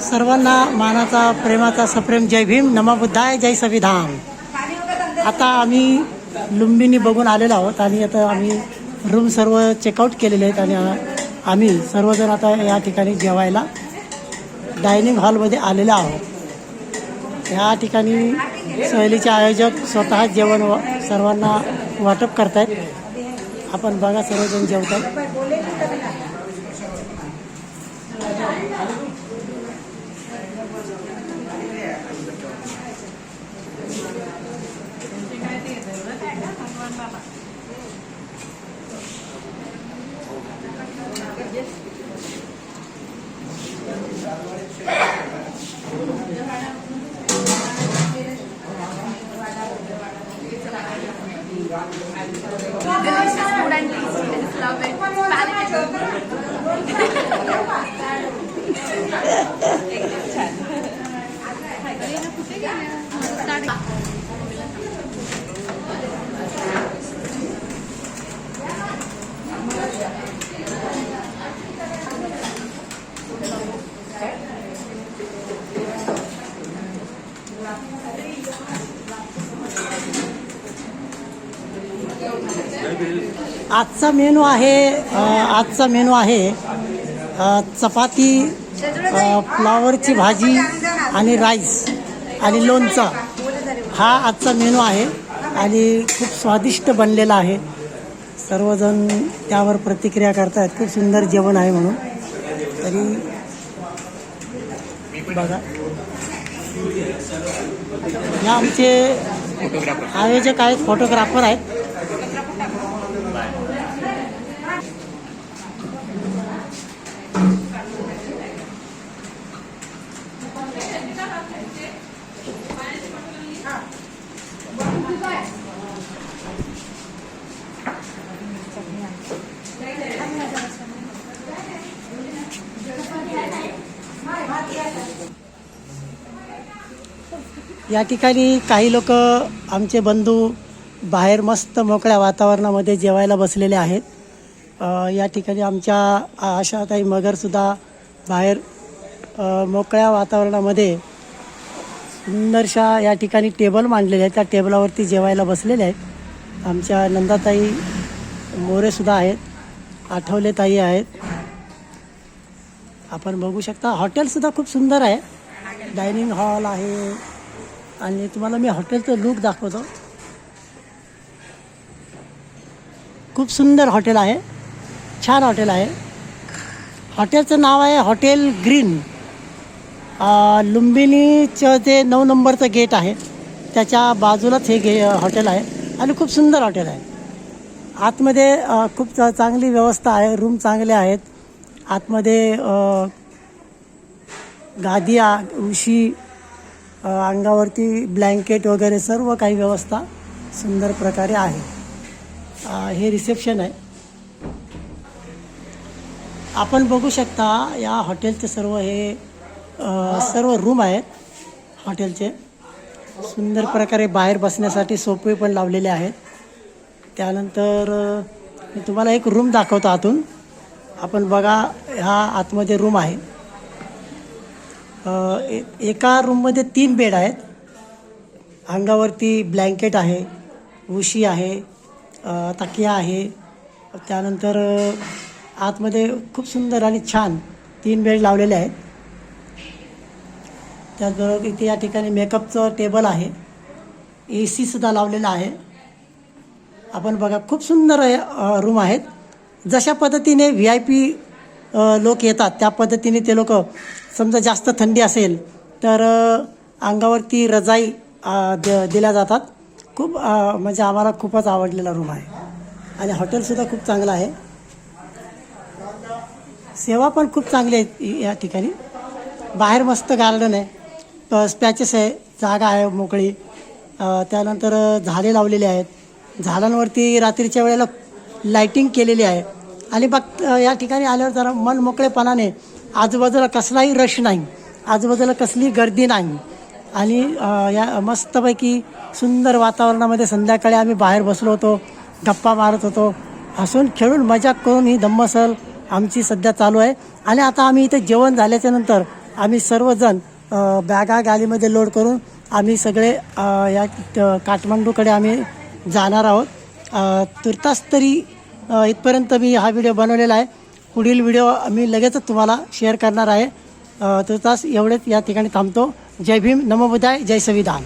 सर्वांना मानाचा प्रेमाचा सप्रेम. जय भीम. नमः बुद्धाय. जय संविधान आता आम्ही लुंबिनी बघून आलेलो आहोत आणि आता आम्ही रूम सर्व चेकआउट केलेले आहेत आणि आम्ही सर्वजण आता या ठिकाणी जेवायला डायनिंग हॉलमध्ये आलेलो आहोत. या ठिकाणी सहलीचे आयोजक स्वतः जेवण व सर्वांना वाटप करतायत. आपण बघा सर्वजण जेवतात delicious food आजचा मेनू आहे आजचा मेनू आहे चपाती फ्लावरची भाजी आणि राईस आणि लोणचं. हा आजचा मेनू आहे आणि खूप स्वादिष्ट बनलेला आहे. सर्वजण त्यावर प्रतिक्रिया करतात खूप सुंदर जेवण आहे म्हणून. तरी बघा. हे आमचे आयोजक आहेत फोटोग्राफर आहेत. या ठिकाणी काही लोक आमचे बंधू बाहेर मस्त मोकळ्या वातावरणामध्ये जेवायला बसलेले आहेत. या ठिकाणी आमच्या आशाताई मगरसुद्धा बाहेर मोकळ्या वातावरणामध्ये सुंदरशा या ठिकाणी टेबल मांडलेले आहेत. त्या टेबलावरती जेवायला बसलेले आहेत. आमच्या नंदाताई मोरेसुद्धा आहेत. आठवले ताई आहेत. आपण बघू शकता हॉटेलसुद्धा खूप सुंदर आहे. डायनिंग हॉल आहे. आणि तुम्हाला मी हॉटेलचं लुक दाखवतो. खूप सुंदर हॉटेल आहे. छान हॉटेल आहे. हॉटेलचं नाव आहे हॉटेल ग्रीन लुंबिनीचं जे नऊ नंबरचं गेट आहे त्याच्या बाजूलाच हे गे हॉटेल आहे. आणि खूप सुंदर हॉटेल आहे. आतमध्ये खूप चांगली व्यवस्था आहे रूम चांगले आहेत. आतमध्ये गादिया उशी अंगावरती ब्लँकेट वगैरे सर्व काही व्यवस्था सुंदर प्रकारे आहे. हे रिसेप्शन आहे. आपण बघू शकता या हॉटेलचे सर्व हे सर्व रूम आहेत हॉटेलचे. सुंदर प्रकारे बाहेर बसण्यासाठी सोपे पण लावलेले आहेत. त्यानंतर मी तुम्हाला एक रूम दाखवतो आतून. आपण बघा हा आतमध्ये रूम आहे. ए- एका रूममध्ये तीन बेड आहेत. अंगावरती ब्लँकेट आहे उशी आहे तकिया आहे. त्यानंतर आतमध्ये खूप सुंदर आणि छान तीन बेड लावलेले आहेत. त्याचबरोबर इथे या ठिकाणी मेकअपचं टेबल आहे. ए सीसुद्धा लावलेला आहे. आपण बघा खूप सुंदर रूम आहेत. जशा पद्धतीने व्ही आय पी लोक येतात त्या पद्धतीने ते लोक समजा जास्त थंडी असेल तर अंगावरती रजाई द दिल्या जातात. खूप म्हणजे आम्हाला खूपच आवडलेला रूम आहे. आणि हॉटेलसुद्धा खूप चांगलं आहे. सेवा पण खूप चांगली आहे या ठिकाणी. बाहेर मस्त गार्डन आहे. स्पॅचेस आहे. जागा आहे मोकळी. त्यानंतर झाडे लावलेली आहेत. झाडांवरती रात्रीच्या वेळेला लाईटिंग केलेली आहे. आणि बघ या ठिकाणी आल्यावर जरा मन मोकळेपणाने आजूबाजूला कसलाही रश नाही. आजूबाजूला कसली गर्दी नाही. आणि या मस्तपैकी सुंदर वातावरणामध्ये संध्याकाळी आम्ही बाहेर बसलो होतो गप्पा मारत होतो हसून खेळून मजा करून ही धम्मसल आमची सध्या चालू आहे. आणि आता आम्ही इथे जेवण झाल्याच्यानंतर आम्ही सर्वजण बॅगा गाडीमध्ये लोड करून आम्ही सगळे या काठमांडूकडे आम्ही जाणार आहोत. तुर्तास तरी इथपर्यंत मी हा व्हिडिओ बनवलेला आहे. पुढील व्हिडिओ मी लगेचच तुम्हाला शेअर करणार आहे. तुर्तास एवढेच या ठिकाणी थांबतो. जय भीम नमोबुदाय जय संविधान.